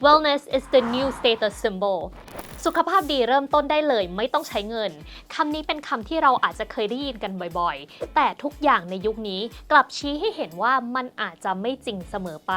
Wellness is the new status symbol สุขภาพดีเริ่มต้นได้เลยไม่ต้องใช้เงินคำนี้เป็นคำที่เราอาจจะเคยได้ยินกันบ่อยๆ แต่ทุกอย่างในยุคนี้กลับชี้ให้เห็นว่ามันอาจจะไม่จริงเสมอไป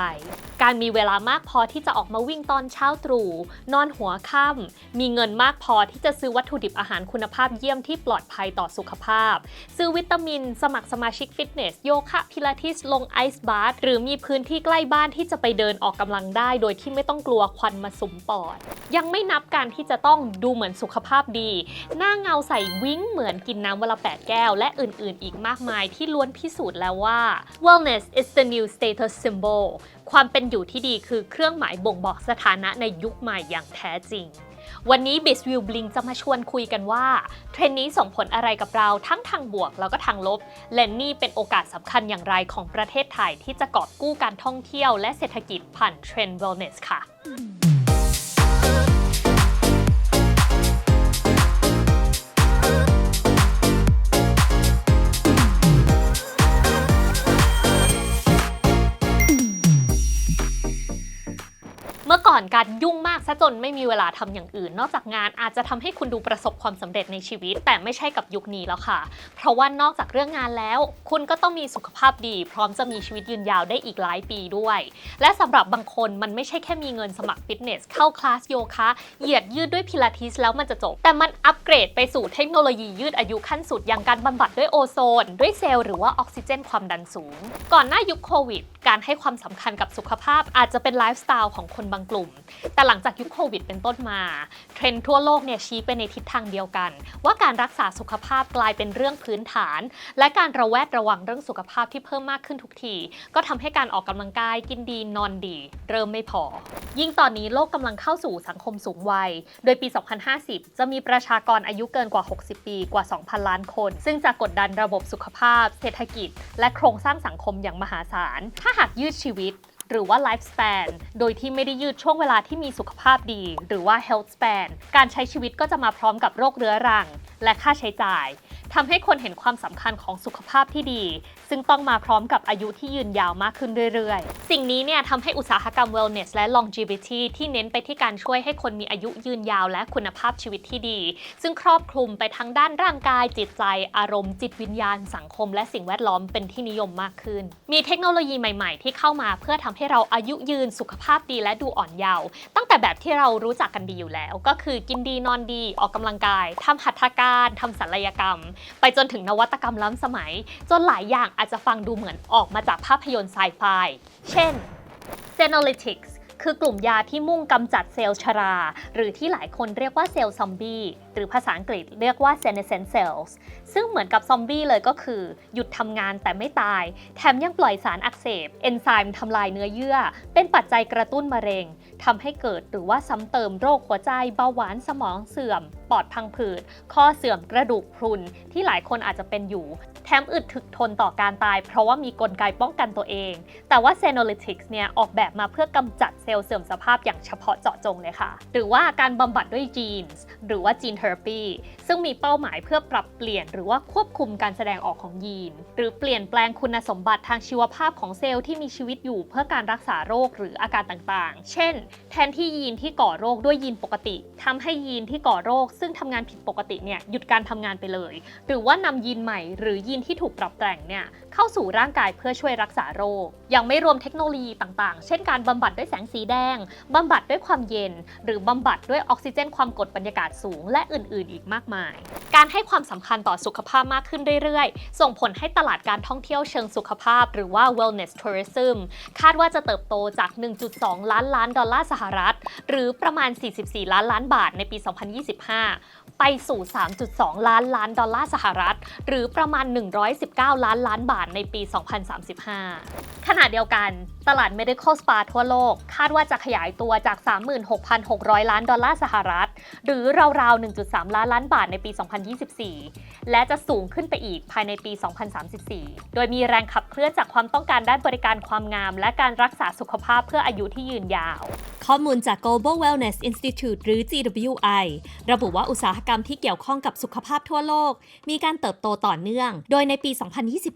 การมีเวลามากพอที่จะออกมาวิ่งตอนเช้าตรู่นอนหัวค่ำมีเงินมากพอที่จะซื้อวัตถุดิบอาหารคุณภาพเยี่ยมที่ปลอดภัยต่อสุขภาพ ซื้อวิตามิน สมัครสมาชิกฟิตเนสโยคะพิลาทิสลงไอซ์บาร์หรือมีพื้นที่ใกล้บ้านที่จะไปเดินออกกำลังได้ โดยที่ไม่ต้องกลัวควันมาสุมปอด ยังไม่นับการที่จะต้องดูเหมือนสุขภาพดี หน้าเงาใสวิ้งเหมือนกินน้ำวันละ 8 แก้ว และอื่นๆ อีกมากมายที่ล้วนพิสูจน์แล้วว่า wellness is the new status symbol ความเป็นอยู่ที่ดีคือเครื่องหมายบ่งบอกสถานะในยุคใหม่อย่างแท้จริงวันนี้ b i z w i l l Blink จะมาชวนคุยกันว่า เทรนนี้ส่งผลอะไรกับเราทั้งทางบวกแล้วก็ทางลบ และนี่เป็นโอกาสสำคัญอย่างไรของประเทศไทยที่จะกอบกู้การท่องเที่ยวและเศรษฐกิจผ่านเทรนด์ wellness ค่ะ อก่อนการยุ่งมากซะจนไม่มีเวลาทำอย่างอื่น นอกจากงานอาจจะทำให้คุณดูประสบความสำเร็จในชีวิต แต่ไม่ใช่กับยุคนี้แล้วค่ะ เพราะว่านอกจากเรื่องงานแล้ว คุณก็ต้องมีสุขภาพดี พร้อมจะมีชีวิตยืนยาวได้อีกหลายปีด้วย และสำหรับบางคนมันไม่ใช่แค่มีเงินสมัครฟิตเนสเข้าคลาสโยคะเหยียดยืดด้วยพิลาทิสแล้วมันจะจบ แต่มันอัปเกรดไปสู่เทคโนโลยียืดอายุขั้นสุดอย่างการบำบัดด้วยโอโซน ด้วยเซลล์หรือว่าออกซิเจนความดันสูง ก่อนหน้ายุคโควิด การให้ความสำคัญกับสุขภาพอาจจะเป็นไลฟ์สไตล์ของคนบางกลุ่มแต่หลังจากยุคโควิดเป็นต้นมา เทรนด์ทั่วโลกเนี่ยชี้ไปในทิศทางเดียวกัน ว่าการรักษาสุขภาพกลายเป็นเรื่องพื้นฐาน และการระแวดระวังเรื่องสุขภาพที่เพิ่มมากขึ้นทุกที ก็ทำให้การออกกำลังกายกินดีนอนดี เริ่มไม่พอ ยิ่งตอนนี้โลกกำลังเข้าสู่สังคมสูงวัย โดยปี 2050 จะมีประชากรอายุเกินกว่า 60 ปีกว่า 2,000 ล้านคน ซึ่งจะกดดันระบบสุขภาพ เศรษฐกิจ และโครงสร้างสังคมอย่างมหาศาล ถ้าหากยืดชีวิต หรือว่า life span โดยที่ไม่ได้ยืดช่วงเวลาที่มีสุขภาพดี หรือว่า health span การใช้ชีวิตก็จะมาพร้อมกับโรคเรื้อรัง และค่าใช้จ่ายทำให้คนเห็นความสำคัญของสุขภาพที่ดี ซึ่งต้องมาพร้อมกับอายุที่ยืนยาวมากขึ้นเรื่อยๆ สิ่งนี้เนี่ยทำให้อุตสาหกรรม wellness และ longevity ที่เน้นไปที่การช่วยให้คนมีอายุยืนยาวและคุณภาพชีวิตที่ดี ซึ่งครอบคลุมไปทั้งด้านร่างกาย จิตใจ อารมณ์ จิตวิญญาณ สังคม และสิ่งแวดล้อมเป็นที่นิยมมากขึ้น มีเทคโนโลยีใหม่ๆ ที่เข้ามาเพื่อทำให้เราอายุยืนสุขภาพดีและดูอ่อนเยาว์ตั้งแต่แบบที่เรารู้จักกันดีอยู่แล้ว ก็คือกินดีนอนดีออกกำลังกายทำหัตถการทำศัลยกรรม ไปจนถึงนวัตกรรมล้ำสมัย จนหลายอย่างอาจจะฟังดูเหมือนออกมาจากภาพยนตร์ไซไฟ เช่น Senolytics คือกลุ่มยาที่มุ่งกำจัดเซลล์ชรา หรือที่หลายคนเรียกว่าเซลล์ซอมบี้ หรือภาษาอังกฤษเรียกว่า senescent cells ซึ่งเหมือนกับซอมบี้เลยก็คือ หยุดทำงานแต่ไม่ตาย แถมยังปล่อยสารอักเสบ เอนไซม์ทำลายเนื้อเยื่อ เป็นปัจจัยกระตุ้นมะเร็งทำให้เกิดหรือว่าซ้ำเติมโรคหัวใจเบาหวานสมองเสื่อม ปอดพังผืด ข้อเสื่อมกระดูกพรุนที่หลายคนอาจจะเป็นอยู่ ถมอึดถึกทนต่อการตาย เพราะว่ามีกลไกป้องกันตัวเอง แต่ว่า Senolytics เนี่ยออกแบบมาเพื่อกำจัดเซลล์เสื่อมสภาพอย่างเฉพาะเจาะจงเลยค่ะ หรือว่าการบำบัดด้วยจีนส์หรือว่า Gene Therapy ซึ่งมีเป้าหมายเพื่อปรับเปลี่ยน หรือว่าควบคุมการแสดงออกของยีน หรือเปลี่ยนแปลงคุณสมบัติทางชีวภาพของเซลล์ที่มีชีวิตอยู่เพื่อการรักษาโรคหรืออาการต่างๆ เช่น แทนที่ยีนที่ก่อโรคด้วยยีนปกติทำให้ยีนที่ก่อโรค ซึ่งทำงานผิดปกติเนี่ยหยุดการทำงานไปเลย หรือว่านำยีนใหม่หรือยีนที่ถูกปรับแต่งเนี่ยเข้าสู่ร่างกายเพื่อช่วยรักษาโรค ยังไม่รวมเทคโนโลยีต่างๆ เช่นการบำบัดด้วยแสงสีแดงบำบัดด้วยความเย็น หรือบำบัดด้วยออกซิเจนความกดบรรยากาศสูง และอื่นๆ อีกมากมาย การให้ความสำคัญต่อสุขภาพมากขึ้นเรื่อยๆ ส่งผลให้ตลาดการท่องเที่ยวเชิงสุขภาพ หรือว่า wellness tourism คาดว่าจะเติบโตจาก 1.2 ล้านล้านดอลลาร์สหรัฐ หรือประมาณ 44 ล้านล้านบาทในปี 2025 ไปสู่ 3.2 ล้านล้านดอลลาร์สหรัฐ หรือประมาณ 119 ล้านล้านบาทในปี 2035 ขณะเดียวกันตลาด medical spa ทั่วโลก คาดว่าจะขยายตัวจาก 36,600 ล้านดอลลาร์สหรัฐ หรือราวๆ 1.3 ล้านล้านบาทในปี 2024 และจะสูงขึ้นไปอีกภายในปี 2034 โดยมีแรงขับเคลื่อนจากความต้องการด้านบริการความงาม และการรักษาสุขภาพเพื่ออายุที่ยืนยาว ข้อมูลจาก Global Wellness Institute หรือ GWI ระบุว่าอุตสาหกรรมที่เกี่ยวข้องกับสุขภาพทั่วโลก มีการเติบโตต่อเนื่อง โดยในปี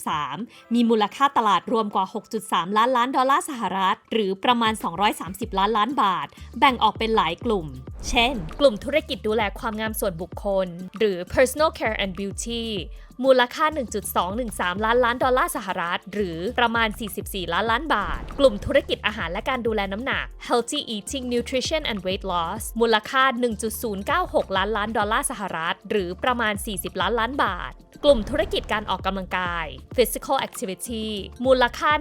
2023 มีมูลค่าตลาดรวมกว่า 6.3 ล้านล้านดอลลาร์สหรัฐ หรือประมาณ 230 ล้านล้านบาท แบ่งออกเป็นหลายกลุ่ม เช่น กลุ่มธุรกิจดูแลความงามส่วนบุคคล หรือ personal care and beauty มูลค่า 1.213 ล้านล้านดอลลาร์สหรัฐ หรือประมาณ 44 ล้านล้านบาท กลุ่มธุรกิจอาหารและการดูแลน้ำหนัก healthy eating nutrition and weight loss มูลค่า 1.096 ล้านล้านดอลลาร์สหรัฐ หรือประมาณ 40 ล้านล้านบาท กลุ่มธุรกิจการออกกำลังกาย physical activity มูลค่า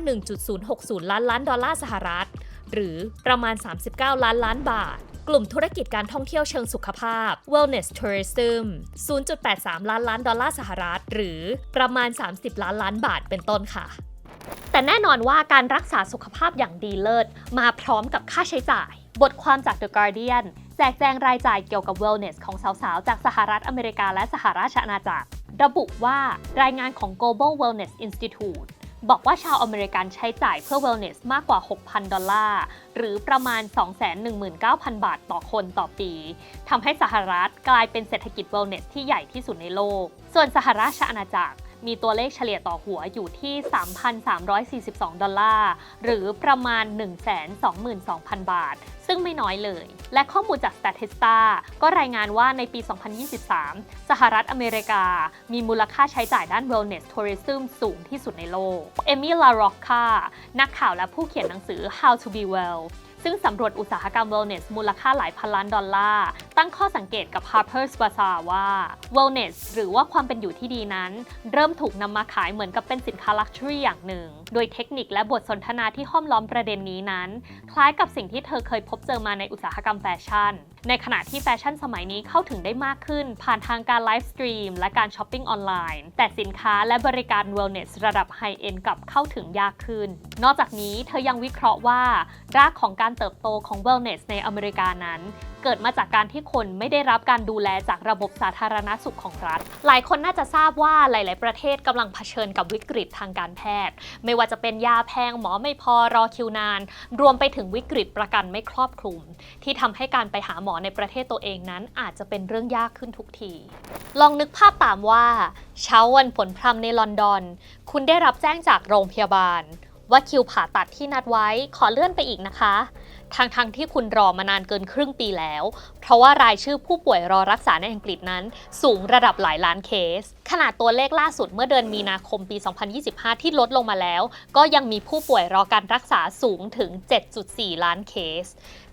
1.060 ล้านล้านดอลลาร์สหรัฐ หรือประมาณ 39 ล้านล้านบาท กลุ่มธุรกิจการท่องเที่ยวเชิงสุขภาพ wellness tourism 0.83 ล้านล้านดอลลาร์สหรัฐ หรือประมาณ 30 ล้านล้านบาทเป็นต้นค่ะแต่แน่นอนว่าการรักษาสุขภาพอย่างดีเลิศ มาพร้อมกับค่าใช้จ่าย บทความจาก The Guardian แจกแจงรายจ่ายเกี่ยวกับ wellness ของสาวๆ จากสหรัฐอเมริกาและสหราชอาณาจักร ระบุว่ารายงานของ Global Wellness Institute บอกว่าชาวอเมริกันใช้จ่ายเพื่อ wellness มากกว่า 6,000 ดอลลาร์ หรือประมาณ 219,000 บาทต่อคนต่อปี ทำให้สหรัฐกลายเป็นเศรษฐกิจ wellness ที่ใหญ่ที่สุดในโลก ส่วนสหราชอาณาจักร มีตัวเลขเฉลี่ยต่อหัวอยู่ที่ 3,342 ดอลลาร์ หรือประมาณ 122,000 บาท ซึ่งไม่น้อยเลย และข้อมูลจาก Statista ก็รายงานว่าในปี 2023 สหรัฐอเมริกา มีมูลค่าใช้จ่ายด้าน wellness tourism สูงที่สุดในโลก เอมิลาร็อกคานักข่าวและผู้เขียนหนังสือ How to be well ซึ่งสำรวจอุตสาหกรรม wellness มูลค่าหลายพันล้านดอลลาร์ ตั้งข้อสังเกตกับ Harper's Bazaar ว่า wellness หรือว่าความเป็นอยู่ที่ดีนั้น เริ่มถูกนำมาขายเหมือนกับเป็นสินค้า luxury อย่างหนึ่ง โดยเทคนิคและบทสนทนาที่ห้อมล้อมประเด็นนี้นั้น คล้ายกับสิ่งที่เธอเคยพบเจอมาในอุตสาหกรรมแฟชั่น ในขณะที่แฟชั่นสมัยนี้เข้าถึงได้มากขึ้น ผ่านทางการไลฟ์สตรีมและการช้อปปิ้งออนไลน์ แต่สินค้าและบริการเวลเนสระดับไฮเอ็นกับเข้าถึงยากขึ้น นอกจากนี้เธอยังวิเคราะห์ว่า รากของการเติบโตของเวลเนสในอเมริกานั้น เกิดมาจากการที่คนไม่ได้รับการดูแลจากระบบสาธารณสุขของรัฐ หลายคนน่าจะทราบว่าหลาย ๆ ประเทศกำลังเผชิญกับวิกฤตทางการแพทย์ ไม่ว่าจะเป็นยาแพงหมอไม่พอรอคิวนาน รวมไปถึงวิกฤตประกันไม่ครอบคลุม ที่ทำให้การไปหาหมอในประเทศตัวเองนั้น อาจจะเป็นเรื่องยากขึ้นทุกที ลองนึกภาพตามว่า เช้าวันผลพรำในลอนดอน คุณได้รับแจ้งจากโรงพยาบาล ว่าคิวผ่าตัดที่นัดไว้ขอเลื่อนไปอีกนะคะ ทั้งๆทที่คุณรอมานานเกินครึ่งปีแล้ว เพราะว่ารายชื่อผู้ป่วยรอรักษาในอังกฤษนั้น สูงระดับหลายล้านเคส ขนาดตัวเลขล่าสุดเมื่อเดือนมีนาคมปี 2025 ที่ลดลงมาแล้ว ก็ยังมีผู้ป่วยรอการรักษาสูงถึง 7.4 ล้านเคส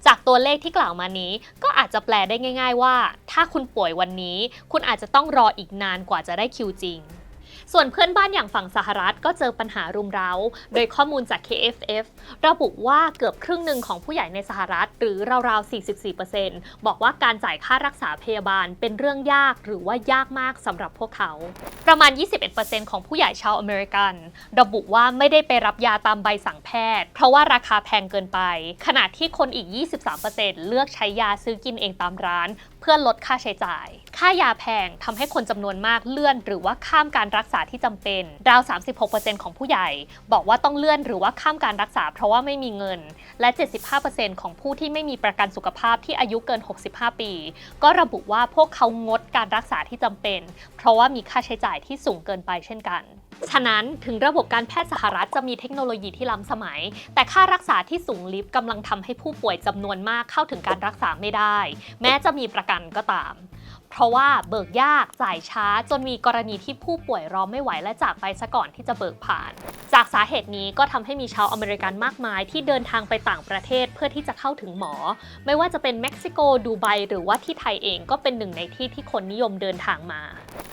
จากตัวเลขที่กล่าวมานี้ ก็อาจจะแปลได้ง่าย ๆ ว่า ถ้าคุณป่วยวันนี้ คุณอาจจะต้องรออีกนานกว่าจะได้คิวจริง ส่วนเพื่อนบ้านอย่างฝั่งสหรัฐก็เจอปัญหารุมเร้า โดยข้อมูลจาก KFF ระบุว่าเกือบครึ่งหนึ่งของผู้ใหญ่ในสหรัฐ หรือราวๆ 44%บอกว่าการจ่ายค่ารักษาพยาบาลเป็นเรื่องยากหรือว่ายากมากสำหรับพวกเขา ประมาณ 21%ของผู้ใหญ่ชาวอเมริกัน ระบุว่าไม่ได้ไปรับยาตามใบสั่งแพทย์ เพราะว่าราคาแพงเกินไป ขณะที่คนอีก 23%เลือกใช้ยาซื้อกินเองตามร้าน เพื่อลดค่าใช้จ่าย ค่ายาแพงทำให้คนจำนวนมากเลื่อน หรือว่าข้ามการรักษาที่จำเป็นราว 36%ของผู้ใหญ่ บอกว่าต้องเลื่อนหรือว่าข้ามการรักษา เพราะว่าไม่มีเงิน และ 75%ของผู้ที่ไม่มีประกันสุขภาพที่อายุเกิน 65 ปี ก็ระบุว่าพวกเขางดการรักษาที่จำเป็น เพราะว่ามีค่าใช้จ่ายที่สูงเกินไปเช่นกันฉะนั้นถึงระบบการแพทย์สหรัฐจะมีเทคโนโลยีที่ล้ำสมัย แต่ค่ารักษาที่สูงลิฟต์กำลังทำให้ผู้ป่วยจำนวนมากเข้าถึงการรักษาไม่ได้ แม้จะมีประกันก็ตาม เพราะว่าเบิกยากจ่ายช้า จนมีกรณีที่ผู้ป่วยรอไม่ไหวและจากไปซะก่อนที่จะเบิกผ่าน จากสาเหตุนี้ก็ทำให้มีชาวอเมริกันมากมาย ที่เดินทางไปต่างประเทศเพื่อที่จะเข้าถึงหมอ ไม่ว่าจะเป็นเม็กซิโกดูไบหรือว่าที่ไทยเองก็เป็นหนึ่งในที่ที่คนนิยมเดินทางมา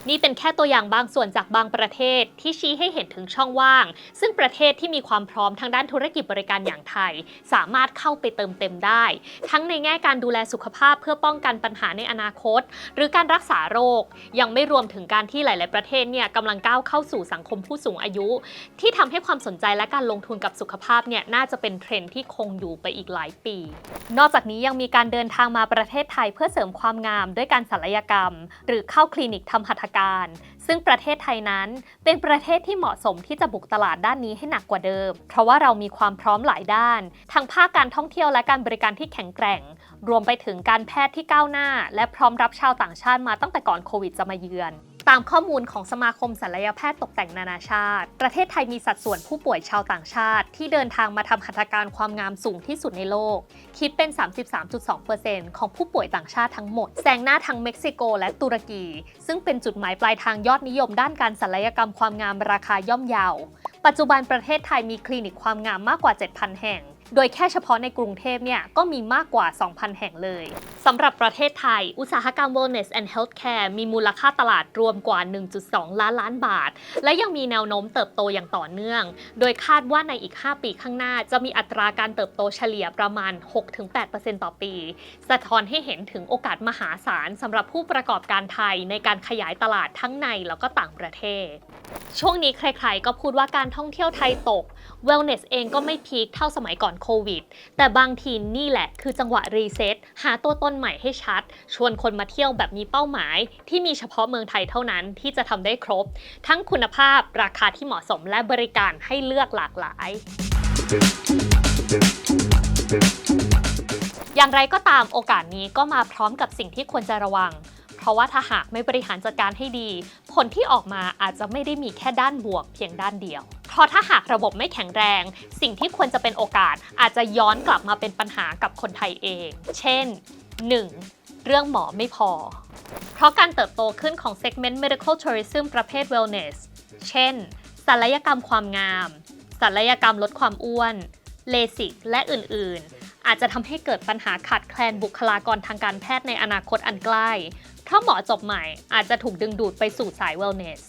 นี่เป็นแค่ตัวอย่างบางส่วนจากบางประเทศที่ชี้ให้เห็นถึงช่องว่าง ซึ่งประเทศที่มีความพร้อมทางด้านธุรกิจบริการอย่างไทย สามารถเข้าไปเติมเต็มได้ ทั้งในแง่การดูแลสุขภาพเพื่อป้องกันปัญหาในอนาคต หรือการรักษาโรค ยังไม่รวมถึงการที่หลาย ๆ ประเทศเนี่ยกำลังก้าวเข้าสู่สังคมผู้สูงอายุ ที่ทำให้ความสนใจและการลงทุนกับสุขภาพเนี่ยน่าจะเป็นเทรนด์ที่คงอยู่ไปอีกหลายปี นอกจากนี้ยังมีการเดินทางมาประเทศไทยเพื่อเสริมความงามด้วยการศัลยกรรม หรือเข้าคลินิกทำหัตถการ ซึ่งประเทศไทยนั้นเป็นประเทศที่เหมาะสมที่จะบุกตลาดด้านนี้ให้หนักกว่าเดิม เพราะว่าเรามีความพร้อมหลายด้าน ทั้งภาคการท่องเที่ยวและการบริการที่แข็งแกร่ง รวมไปถึงการแพทย์ที่ก้าวหน้า และพร้อมรับชาวต่างชาติมาตั้งแต่ก่อนโควิดจะมาเยือนตามข้อมูลของสมาคมศัลยแพทย์ตกแต่งนานาชาติ ประเทศไทยมีสัดส่วนผู้ป่วยชาวต่างชาติ ที่เดินทางมาทำหัตถการความงามสูงที่สุดในโลก คิดเป็น 33.2%ของผู้ป่วยต่างชาติทั้งหมด แซงหน้าทั้งเม็กซิโกและตุรกี ซึ่งเป็นจุดหมายปลายทางยอดนิยมด้านการศัลยกรรมความงามราคาย่อมเยา ปัจจุบันประเทศไทยมีคลินิกความงามมากกว่า 7,000 แห่ง โดยแค่เฉพาะในกรุงเทพเนี่ยก็มีมากกว่า 2,000 แห่งเลยสำหรับประเทศไทย อุตสาหกรรม wellness and healthcare มีมูลค่าตลาดรวมกว่า 1.2 ล้านล้านบาท และยังมีแนวโน้มเติบโตอย่างต่อเนื่อง โดยคาดว่าในอีก 5 ปีข้างหน้า จะมีอัตราการเติบโตเฉลี่ยประมาณ 6-8%ต่อปี สะท้อนให้เห็นถึงโอกาสมหาศาลสำหรับผู้ประกอบการไทยในการขยายตลาดทั้งในแล้วก็ต่างประเทศ ช่วงนี้ใครๆก็พูดว่าการท่องเที่ยวไทยตก wellness เองก็ไม่พีคเท่าสมัยก่อนโควิด แต่บางทีนี่แหละคือจังหวะรีเซ็ตหาตัวตนใหม่ให้ชัด ชวนคนมาเที่ยวแบบมีเป้าหมาย ที่มีเฉพาะเมืองไทยเท่านั้นที่จะทำได้ครบ ทั้งคุณภาพราคาที่เหมาะสมและบริการให้เลือกหลากหลาย อย่างไรก็ตามโอกาสนี้ก็มาพร้อมกับสิ่งที่ควรจะระวัง เพราะว่าถ้าหากไม่บริหารจัดการให้ดี ผลที่ออกมาอาจจะไม่ได้มีแค่ด้านบวกเพียงด้านเดียว เพราะถ้าหากระบบไม่แข็งแรง สิ่งที่ควรจะเป็นโอกาส อาจจะย้อนกลับมาเป็นปัญหากับคนไทยเอง เช่น 1. เรื่องหมอไม่พอ เพราะการเติบโตขึ้นของ segment medical tourism ประเภท wellness เช่นศัลยกรรมความงามศัลยกรรมลดความอ้วนเลสิกและอื่นๆ อาจจะทำให้เกิดปัญหาขาดแคลนบุคลากรทางการแพทย์ในอนาคตอันใกล้ เพราหมอจบใหม่อาจจะถูกดึงดูดไปสู่สาย wellness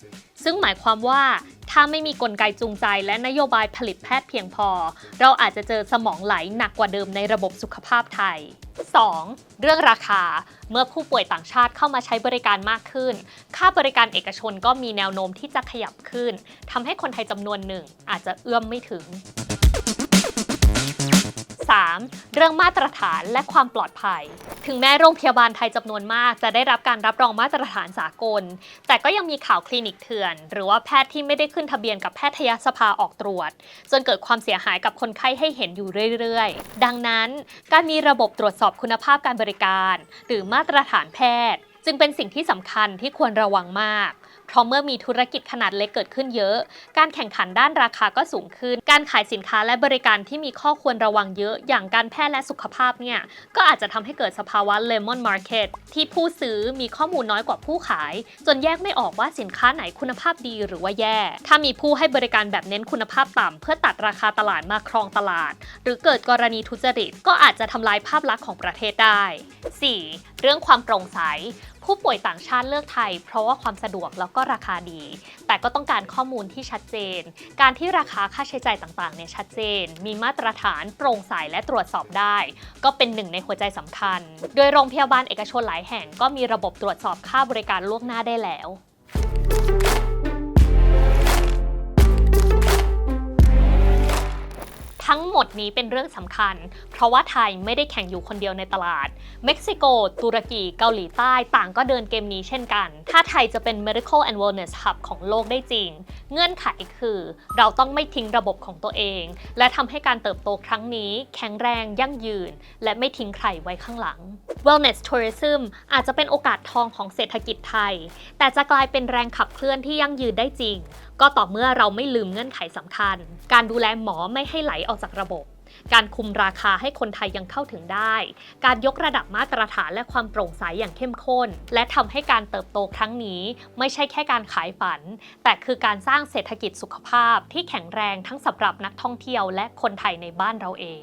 ซึ่งหมายความว่าถ้าไม่มีกลไกจูงใจและนโยบายผลิตแพทย์เพียงพอ เราอาจจะเจอสมองไหลหนักกว่าเดิมในระบบสุขภาพไทย 2. เรื่องราคา เมื่อผู้ป่วยต่างชาติเข้ามาใช้บริการมากขึ้น ค่าบริการเอกชนก็มีแนวโน้มที่จะขยับขึ้นทำให้คนไทยจำนวนหนึ่งอาจจะเอื้อมไม่ถึง 3. เรื่องมาตรฐานและความปลอดภัย ถึงแม้โรงพยาบาลไทยจำนวนมาก จะได้รับการรับรองมาตรฐานสากล แต่ก็ยังมีข่าวคลินิกเถื่อน หรือว่าแพทย์ที่ไม่ได้ขึ้นทะเบียนกับแพทยสภาออกตรวจ จนเกิดความเสียหายกับคนไข้ให้เห็นอยู่เรื่อยๆ ดังนั้นการมีระบบตรวจสอบคุณภาพการบริการ หรือมาตรฐานแพทย์ จึงเป็นสิ่งที่สำคัญที่ควรระวังมาก เพราะเมื่อมีธุรกิจขนาดเล็กเกิดขึ้นเยอะ การแข่งขันด้านราคาก็สูงขึ้น การขายสินค้าและบริการที่มีข้อควรระวังเยอะ อย่างการแพทย์และสุขภาพเนี่ยก็อาจจะทำให้เกิดสภาวะ lemon market ที่ผู้ซื้อมีข้อมูลน้อยกว่าผู้ขาย จนแยกไม่ออกว่าสินค้าไหนคุณภาพดีหรือว่าแย่ ถ้ามีผู้ให้บริการแบบเน้นคุณภาพต่ำเพื่อตัดราคาตลาดมาครองตลาด หรือเกิดกรณีทุจริต ก็อาจจะทำลายภาพลักษณ์ของประเทศได้ 4. เรื่องความโปร่งใส ผู้ป่วยต่างชาติเลือกไทย เพราะว่าความสะดวกแล้วก็ราคาดี แต่ก็ต้องการข้อมูลที่ชัดเจน การที่ราคาค่าใช้จ่ายต่างๆเนี่ยชัดเจน มีมาตรฐานโปร่งใสและตรวจสอบได้ ก็เป็นหนึ่งในหัวใจสำคัญ โดยโรงพยาบาลเอกชนหลายแห่งก็มีระบบตรวจสอบค่าบริการล่วงหน้าได้แล้ว ทั้งหมดนี้เป็นเรื่องสำคัญ เพราะว่าไทยไม่ได้แข่งอยู่คนเดียวในตลาด เม็กซิโก ตุรกี เกาหลีใต้ต่างก็เดินเกมนี้เช่นกัน ถ้าไทยจะเป็น medical and wellness hub ของโลกได้จริง เงื่อนไขคือ เราต้องไม่ทิ้งระบบของตัวเอง และทำให้การเติบโตครั้งนี้ แข็งแรงยั่งยืน และไม่ทิ้งใครไว้ข้างหลัง wellness tourism อาจจะเป็นโอกาสทองของเศรษฐกิจไทย แต่จะกลายเป็นแรงขับเคลื่อนที่ยั่งยืนได้จริง ก็ต่อเมื่อเราไม่ลืมเงื่อนไขสำคัญ การดูแลหมอไม่ให้ไหลออกจากระบบ การคุมราคาให้คนไทยยังเข้าถึงได้ การยกระดับมาตรฐานและความโปร่งใสอย่างเข้มข้น และทำให้การเติบโตครั้งนี้ ไม่ใช่แค่การขายฝัน แต่คือการสร้างเศรษฐกิจสุขภาพที่แข็งแรงทั้งสำหรับนักท่องเที่ยวและคนไทยในบ้านเราเอง